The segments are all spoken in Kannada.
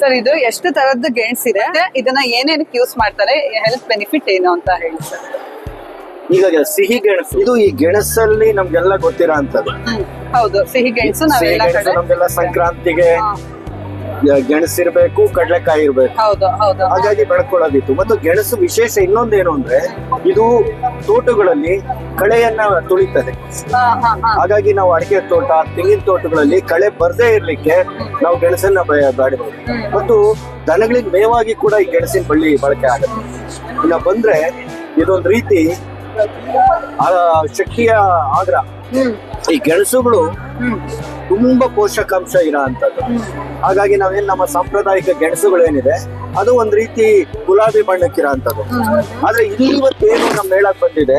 ಸರ್ ಇದು ಎಷ್ಟು ತರದ್ದು ಗೇಣ್ಸ್ ಇದೆ? ಇದನ್ನ ಏನೇನಕ್ಕೆ ಯೂಸ್ ಮಾಡ್ತಾರೆ? ಹೆಲ್ತ್ ಬೆನಿಫಿಟ್ ಏನು ಅಂತ ಹೇಳಿ ಸರ್. ಈಗ ಸಿಹಿ ಗೆಣಸು. ಇದು ಈ ಗೆಣಸಲ್ಲಿ ನಮ್ಗೆಲ್ಲ ಗೊತ್ತಿರೋ ಅಂತದ್ದು ಹೌದು. ಸಿಹಿ ಗೆಣಸು ನಾವೆಲ್ಲ ಕಡೆ ನಮ್ಗೆಲ್ಲ ಸಂಕ್ರಾಂತಿಗೆ ಗೆಣಸಿರ್ಬೇಕು ಕಡ್ಲೆಕಾಯಿ ಇರ್ಬೇಕು. ಹೌದು ಹೌದು. ಹಾಗಾಗಿ ಬೆಳ್ಕೊಳ್ಳೋದಿತ್ತು. ಮತ್ತು ಗೆಣಸು ವಿಶೇಷ ಇನ್ನೊಂದೇನು ಅಂದ್ರೆ ಇದು ತೋಟಗಳಲ್ಲಿ ಕಳೆಯನ್ನ ತುಳಿತದೆ. ಹಾಗಾಗಿ ನಾವು ಅಡಿಕೆ ತೋಟ ತೆಂಗಿನ ತೋಟಗಳಲ್ಲಿ ಕಳೆ ಬರದೇ ಇರ್ಲಿಕ್ಕೆ ನಾವು ಗೆಣಸನ್ನ ಬೆ- ಮತ್ತು ದನಗಳಿಗೆ ಮೇವಾಗಿ ಕೂಡ ಈ ಗೆಣಸಿನ ಬಳ್ಳಿ ಬಳಕೆ ಆಗುತ್ತೆ. ಇನ್ನ ಬಂದ್ರೆ ಇದೊಂದು ರೀತಿ ಶಕ್ತಿಯ ಆಗ್ರ. ಈ ಗೆಣಸುಗಳು ತುಂಬಾ ಪೋಷಕಾಂಶ ಇರೋ ಅಂತದ್ದು ಹಾಗಾಗಿ ನಾವೇನ್ ನಮ್ಮ ಸಾಂಪ್ರದಾಯಿಕ ಗೆಣಸುಗಳು ಏನಿದೆ ಅದು ಒಂದ್ ರೀತಿ ಗುಲಾಬಿ ಬಣ್ಣಕ್ಕಿರೋ ಅಂತದ್ದು ಆದ್ರೆ ಇಲ್ಲಿ ಏನು ನಮ್ಮ ಹೇಳಕ್ ಬಂದಿದೆ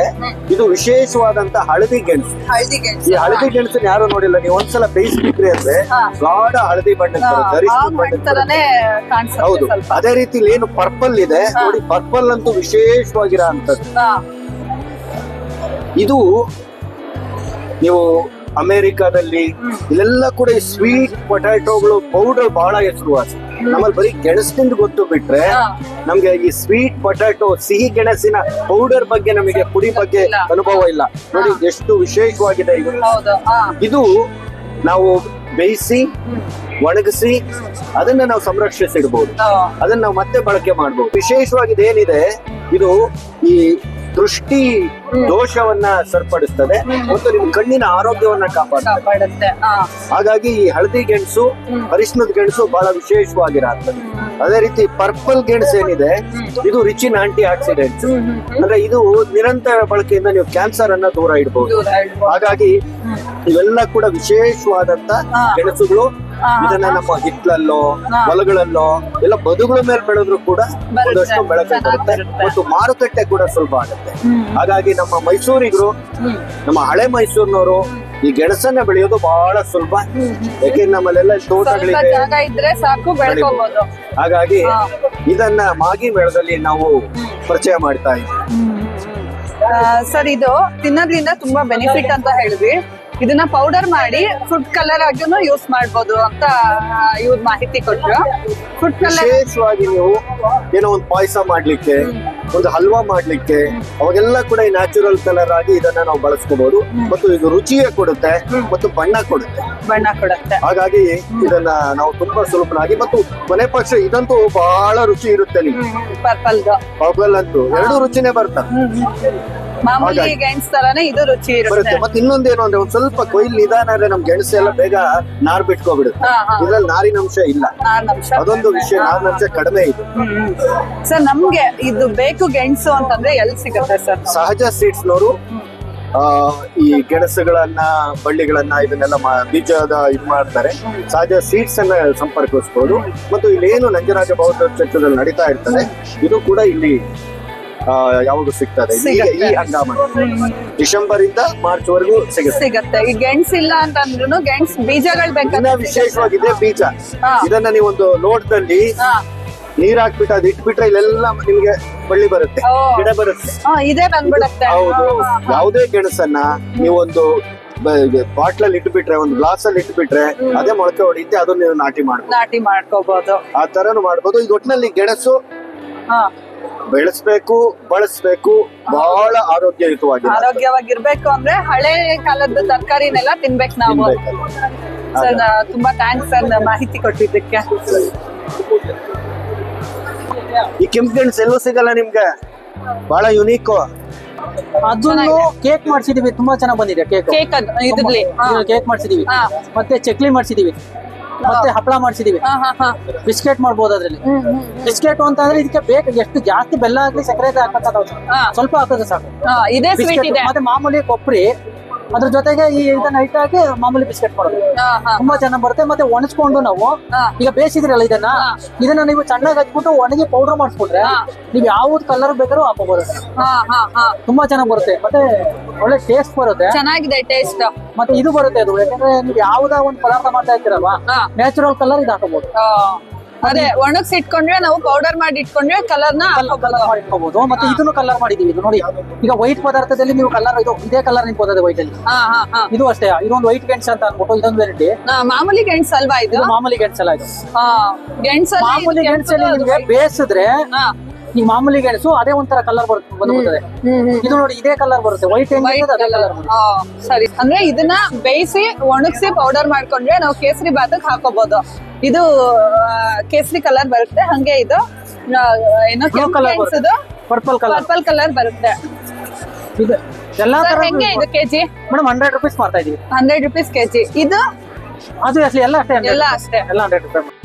ಇದು ವಿಶೇಷವಾದಂತ ಹಳದಿ ಗೆಣಸು. ಹಳದಿ ಈ ಹಳದಿ ಗೆಣಸನ್ನ ಯಾರು ನೋಡಿಲ್ಲ ನೀವು ಒಂದ್ಸಲ ಬೇಯಿಸ್ಬಿಟ್ರಿ ಅಂದ್ರೆ. ಗಾಢ ಹಳದಿ ಬಣ್ಣಕ್ಕೆ ಹಾ, ಬರುತ್ತೆ ಅರಿಶಿನ ಬಣ್ಣಕ್ಕೆ ಬರುತ್ತೆ. ತರನೇ ಕಾಣಿಸುತ್ತೆ ಹೌದು. ಸ್ವಲ್ಪ. ಅದೇ ರೀತಿ ಇಲ್ಲಿ ಏನು ಪರ್ಪಲ್ ಇದೆ. ನೋಡಿ ಪರ್ಪಲ್ ಅಂತೂ ವಿಶೇಷವಾಗಿರೋ ಅಂತದ್ದು ಹಾ, ಇದು ನೀವು ಅಮೆರಿಕಾದಲ್ಲಿ ಇಲ್ಲೆಲ್ಲ ಕೂಡ ಈ ಸ್ವೀಟ್ ಪೊಟ್ಯಾಟೋಗಳು ಪೌಡರ್ ಬಹಳ ಹೆಸರುವಾಸಿ. ನಮ್ಮಲ್ಲಿ ಬರೀ ಗೆಣಸಿನಿಂದ ಗೊತ್ತು ಬಿಟ್ರೆ. ನಮ್ಗೆ ಈ ಸ್ವೀಟ್ ಪೊಟ್ಯಾಟೋ ಸಿಹಿ ಗೆಣಸಿನ ಪೌಡರ್ ಬಗ್ಗೆ ನಮಗೆ ಪುಡಿ ಬಗ್ಗೆ ಅನುಭವ ಇಲ್ಲ. ನೋಡಿ ಎಷ್ಟು ವಿಶೇಷವಾಗಿದೆ ಇದು. ಇದು ನಾವು ಬೇಯಿಸಿ ಒಣಗಿಸಿ ಅದನ್ನ ನಾವು ಸಂರಕ್ಷಿಸಿಡ್ಬೋದು. ಅದನ್ನ ನಾವು ಮತ್ತೆ ಬಳಕೆ ಮಾಡಬಹುದು ವಿಶೇಷವಾಗಿ ಇದೇನಿದೆ ಇದು ಈ ದೃಷ್ಟಿ ದೋಷವನ್ನ ಸರಿಪಡಿಸ್ತದೆ. ಮತ್ತು ನಿಮ್ಮ ಕಣ್ಣಿನ ಆರೋಗ್ಯವನ್ನ ಕಾಪಾಡುತ್ತೆ. ಹಾಗಾಗಿ ಈ ಹಳದಿ ಗೆಣಸು ಅರಿಶಿನದ ಗೆಣಸು ಬಹಳ ವಿಶೇಷವಾಗಿರತ್ತದೆ ಅದೇ ರೀತಿ ಪರ್ಪಲ್ ಗೆಣಸು ಏನಿದೆ ಇದು ರಿಚಿನ್ ಆಂಟಿ ಆಕ್ಸಿಡೆಂಟ್ಸ್ ಅಂದ್ರೆ ಇದು ನಿರಂತರ ಬಳಕೆಯಿಂದ ನೀವು ಕ್ಯಾನ್ಸರ್ ಅನ್ನ ದೂರ ಇಡಬಹುದು. ಹಾಗಾಗಿ ಇವೆಲ್ಲ ಕೂಡ ವಿಶೇಷವಾದಂತ. ಗೆಣಸುಗಳು. ಇದನ್ನ ನಮ್ಮ ಹಿತ್ತಲಲ್ಲೋ ಹಾ. ಹೊಲಗಳಲ್ಲೋ ಎಲ್ಲ ಬದುಗಳ ಮೇಲೆ ಬೆಳೆದ್ರು ಕೂಡ. ಒಂದಷ್ಟು ಬೆಳಕು ಬರುತ್ತೆ. ಮತ್ತು ಮಾರುಕಟ್ಟೆ ಕೂಡ ಸುಲಭ ಆಗುತ್ತೆ. ಹಾಗಾಗಿ ನಮ್ಮ ಮೈಸೂರಿಗರು ನಮ್ಮ ಹಳೆ ಮೈಸೂರಿನವರು ಈ ಗೆಣಸನ್ನ ಬೆಳೆಯೋದು ಬಹಳ ಸುಲಭ. ಯಾಕೆ ನಮ್ಮಲ್ಲೆಲ್ಲ ತೋಟಗಳಿದೆ. ಸಾಕು ಹಾಗಾಗಿ ಇದನ್ನ ಮಾಗಿ ಮೇಳದಲ್ಲಿ ನಾವು ಪರಿಚಯ ಮಾಡ್ತಾ ಇದ್ದೀವಿ ಸರ್ ಇದು ತಿನ್ನೋದ್ರಿಂದ ತುಂಬಾ ಬೆನಿಫಿಟ್ ಅಂತ ಹೇಳಿದ್ವಿ ಇದನ್ನ ಪೌಡರ್ ಮಾಡಿ ಫುಡ್ ಕಲರ್ ಆಗಿನೂ ಯೂಸ್ ಮಾಡಬಹುದು ಅಂತ ಇವ್ರ ಮಾಹಿತಿ ಕೊಟ್ರು. ಫುಡ್ ಕಲರ್ ವಿಶೇಷವಾಗಿ ನೀವು ಏನೋ ಒಂದು ಪಾಯಸ ಮಾಡ್ಲಿಕ್ಕೆ ಒಂದು ಹಲ್ವಾ ಮಾಡ್ಲಿಕ್ಕೆ ಅವಾಗೆಲ್ಲ ಕೂಡ ಈ ನ್ಯಾಚುರಲ್ ಕಲರ್ ಆಗಿ ಇದನ್ನ ನಾವು ಬಳಸ್ಕೋಬಹುದು ಮತ್ತು ಇದು ರುಚಿಯೇ ಕೊಡುತ್ತೆ ಮತ್ತು ಬಣ್ಣ ಕೊಡುತ್ತೆ. ಬಣ್ಣ ಕೊಡುತ್ತೆ. ಹಾಗಾಗಿ ಇದನ್ನ ನಾವು ತುಂಬಾ ಸುಲಭನಾಗಿ ಮತ್ತು ಕೊನೆ ಪಕ್ಷ ಇದಂತೂ ಬಹಳ ರುಚಿ ಇರುತ್ತೆ ನಿಮ್ಗೆ. ಪರ್ಪಲ್ದು ಪರ್ಪಲ್ ಅಂತೂ ಎರಡು ರುಚಿನೇ ಬರ್ತವೆ ಮಾಮೂಲಿ. ಗೆಣಸ್ ತರಾನೇ ಇದು ರುಚಿ ಬರುತ್ತೆ. ಇರುತ್ತೆ ಮತ್ತೆ ಇನ್ನೊಂದೇನು ಅಂದ್ರೆ ಒಂದ್ ಸ್ವಲ್ಪ ಕೊಯ್ಲು ನಿಧಾನ ಆದ್ರೆ ನಮ್ ಗೆಣಸು ಎಲ್ಲ ಬೇಗ ನಾರ್ ಬಿಟ್ಕೋಬಿಡುತ್ತೆ. ಹಾ, ಹಾ. ಇದ್ರಲ್ಲಿ ನಾರಿನಂಶ ಇಲ್ಲ. ನಾಲ್ಕು ನಿಮಿಷ ಅದೊಂದು ವಿಷಯ ನಾರಿನಂಶ ಕಡಿಮೆ ಇದೆ. ಸರ್ ನಮ್ಗೆ ಇದು ಬೇಕು ಗೆಣಸು ಅಂತಂದ್ರೆ ಎಲ್ಲಿ ಸಿಗುತ್ತೆ ಸರ್? ಸಹಜ ಸೀಡ್ಸ್ ನವರು ಈ ಗೆಣಸುಗಳನ್ನ ಬಳ್ಳಿಗಳನ್ನ ಇದನ್ನೆಲ್ಲ ಮಾ- ಬೀಜದ ಇದು ಮಾಡ್ತಾರೆ. ಸಹಜ ಸೀಡ್ಸ್ ಅನ್ನ ಸಂಪರ್ಕಿಸಬಹುದು ಮತ್ತು ಏನು ನಂಜರಾಜ ಬೌದ್ಧ ಕ್ಷೇತ್ರದಲ್ಲಿ ನಡೀತಾ ಇರ್ತದೆ. ಇದು ಕೂಡ ಇಲ್ಲಿ ಯಾವಾಗ ಸಿಗ್ತದೆ? ಈ ಸಿಗತ್ತೆ. ಹಂಗಾಮ. ಡಿಸೆಂಬರ್ ಇಂದ ಮಾರ್ಚ್ ವರೆಗೂ ಸಿಗುತ್ತೆ. ಸಿಗುತ್ತೆ. ಈ ಗೆಣಸ್ ಇಲ್ಲ ಅಂತಂದ್ರು ಗೆಣಸ್ ಬೀಜಗಳು ಇನ್ನ ಬೇಕಾದ್ರೆ ವಿಶೇಷವಾಗಿದೆ ಬೀಜ. ಹಾ. ಇದನ್ನ ನೀವು ಒಂದು ಲೋಟದಲ್ಲಿ ಹಾ. ನೀರ್ ಹಾಕ್ಬಿಟ್ಟು ಅದು ಇಟ್ಬಿಟ್ರೆ ಇಲ್ಲೆಲ್ಲ ನಿಮ್ಗೆ ಬಳ್ಳಿ ಬರುತ್ತೆ. ಓ. ಗಿಡ ಬರುತ್ತೆ. ಹಾ, ಇದೇ ಬಂದ್ಬಿಡತ್ತೆ. ಹೌದು. ಹಾ, ಹಾ, ಹಾ. ಯಾವುದೇ ಗೆಣಸನ್ನ ನೀವೊಂದು ಬಾಟ್ಲಲ್ಲಿ ಇಟ್ಬಿಟ್ರೆ ಒಂದು ಗ್ಲಾಸ್ ಅಲ್ಲಿ ಇಟ್ಬಿಟ್ರೆ ಅದೇ ಮೊಳಕೆ ಹೊಡಿತಿ ಅದನ್ನ ನೀವು ನಾಟಿ ಮಾಡ್ಬೋದು. ನಾಟಿ ಮಾಡ್ಕೋಬಹುದು ಆ ತರನು ಮಾಡ್ಬೋದು. ಈಗ ಒಟ್ಟಿನಲ್ಲಿ ಗೆಣಸು ಹಾ. ಬೆಳೆಸ್ಬೇಕು ಬಳಸ್ಬೇಕು ಬಹಳ ಆರೋಗ್ಯಯುತವಾಗಿದೆ ಆರೋಗ್ಯವಾಗಿರ್ಬೇಕು ಅಂದ್ರೆ ಹಳೆ ಕಾಲದ ತರಕಾರಿನೆಲ್ಲ ತಿನ್ಬೇಕು ನಾವು. ಸರ್ ತುಂಬಾ ಥ್ಯಾಂಕ್ಸ್ ಸರ್ ಮಾಹಿತಿ ಕೊಟ್ಟಿದ್ದಕ್ಕೆ. ಈ ಕೆಂಪು ಗೆಣಸು ಎಲ್ಲೂ ಸಿಗಲ್ಲ ನಿಮ್ಗೆ? ಬಹಳ ಯುನೀಕ್ ಅದನ್ನು ಕೇಕ್ ಮಾಡ್ಸಿದೀವಿ. ತುಂಬಾ ಚೆನ್ನಾಗಿ ಬಂದಿದೆ ಕೇಕ್ ಕೇಕ್ ಅದು ಇದ್ರಲ್ಲಿ. ಕೇಕ್ ಮಾಡ್ಸಿದೀವಿ. ಮತ್ತೆ ಚಕ್ಲಿ ಮಾಡ್ಸಿದೀವಿ. ಮತ್ತೆ ಹಪ್ಪಳ ಮಾಡ್ಸಿದೀವಿ. ಬಿಸ್ಕೆಟ್ ಮಾಡ್ಬೋದು ಅದ್ರಲ್ಲಿ. ಬಿಸ್ಕೆಟ್ ಅಂತ ಅಂದ್ರೆ ಅಂತಂದ್ರೆ ಇದಕ್ಕೆ ಬೇಕು ಎಷ್ಟು ಜಾಸ್ತಿ ಬೆಲ್ಲ ಆಗ್ಲಿ ಸಕ್ಕರೆ ಹಾಕಬೇಕಾದ. ಸ್ವಲ್ಪ ಹಾಕೋದು ಸಾಕು. ಮತ್ತೆ ಮಾಮೂಲಿ ಕೊಬ್ಬರಿ ಅದ್ರ ಜೊತೆಗೆ ಈ ಇದನ್ನ ಇಟ್ಟಾಕಿ ಮಾಮೂಲಿ ಬಿಸ್ಕೆಟ್ ಹಾ. ತುಂಬಾ ಚೆನ್ನಾಗಿ ಬರುತ್ತೆ. ಮತ್ತೆ ಒಣಸ್ಕೊಂಡು ನಾವು ಈಗ ಬೇಯಿಸಿದ್ರಲ್ಲ ಇದನ್ನ? ಇದನ್ನ ನೀವು ಚೆನ್ನಾಗಿ ಹಚ್ಬಿಟ್ಟು ಒಣಗಿ ಪೌಡರ್ ಮಾಡಿಸ್ಕೊಂಡ್ರೆ. ನೀವು ಯಾವ್ದು ಕಲರ್ ಬೇಕಾದ್ರೂ ಹಾಕೋಬಹುದು ಹಾ, ಹಾ, ಹಾ. ತುಂಬಾ ಚೆನ್ನಾಗಿ ಬರುತ್ತೆ. ಮತ್ತೆ ಒಳ್ಳೆ ಟೇಸ್ಟ್ ಬರುತ್ತೆ. ಚೆನ್ನಾಗಿದೆ ಟೇಸ್ಟ್ ಮತ್ತೆ ಇದು ಬರುತ್ತೆ ಅದು. ಯಾಕಂದ್ರೆ ನೀವು ಯಾವ್ದಾ ಒಂದು ಪದಾರ್ಥ ಮಾಡ್ತಾ ಇರ್ತೀರಲ್ವಾ. ನ್ಯಾಚುರಲ್ ಕಲರ್ ಇದು ಹಾಕೋಬಹುದು ಅದೇ ಒಣಗ್ಸಿ ಇಟ್ಕೊಂಡ್ರೆ ನಾವು ಪೌಡರ್ ಮಾಡಿ ಇಟ್ಕೊಂಡ್ರೆ ಕಲರ್ನ ಮತ್ತೆ ಇದನ್ನು ಕಲರ್ ಮಾಡಿದೀವಿ ಇದು ನೋಡಿ ಈಗ ವೈಟ್ ಪದಾರ್ಥದಲ್ಲಿ ನೀವು ಕಲರ್ ಇದು ಇದೇ ಕಲರ್ ನಿಂತ್ಕೋತದೆ ವೈಟ್ ಅಲ್ಲಿ. ಹಾ ಹಾ ಹಾ. ಇದು ಅಷ್ಟೇ. ಇದೊಂದು ವೈಟ್ ಗೆಣಸು ಅಂತ ಅನ್ಬಿಟ್ಟು ಇದೊಂದು ವೆರೈಟಿ ಮಾಮೂಲಿ ಗೆಣಸ್ ಅಲ್ವಾ ಇದು? ಮಾಮೂಲಿ ಅಲ್ಲ ಇದು. ಮಾಮೂಲಿ ಗೆಣಸಲ್ಲಿ ನಿಮ್ಗೆ ಬೇಯಿಸಿದ್ರೆ. ಈ ಮಾಮೂಲಿ ಗೆಣಸು ಅದೇ ಒಂಥರ ಕಲರ್ ಬರುತ್ತೆ ಬಂದ್ಬಿಡ್ತದೆ ಇದು ನೋಡಿ ಇದೇ ಕಲರ್ ಬರುತ್ತೆ. ವೈಟ್ ಅದೇ ಕಲರ್ ಬರುತ್ತೆ. ಸರಿ. ಅಂದ್ರೆ ಇದನ್ನ ಬೇಯಿಸಿ ಒಣಗಿಸಿ ಪೌಡರ್ ಮಾಡ್ಕೊಂಡ್ರೆ ನಾವು ಕೇಸರಿ ಬಾತಕ್ ಹಾಕೋಬಹುದು ಇದು ಕೇಸರಿ ಕಲರ್ ಬರುತ್ತೆ. ಹಂಗೆ ಇದು ಏನೋ ಪರ್ಪಲ್ ಕಲರ್ ಪರ್ಪಲ್ ಕಲರ್ ಬರುತ್ತೆ. ಇದು. ಎಲ್ಲಾ ಹೆಂಗೆ ಇದು ಕೆಜಿ? ಮೇಡಮ್ ಹಂಡ್ರೆಡ್ ರುಪೀಸ್ ಮಾಡ್ತಾ ಇದೀವಿ. Hundred rupees KG. ಇದು ಅದು ಅಷ್ಟೇ ಎಲ್ಲ ಅಷ್ಟೇ 100 ಎಲ್ಲ ಅಷ್ಟೇ. ಎಲ್ಲ ಹಂಡ್ರೆಡ್ ರುಪೀಸ್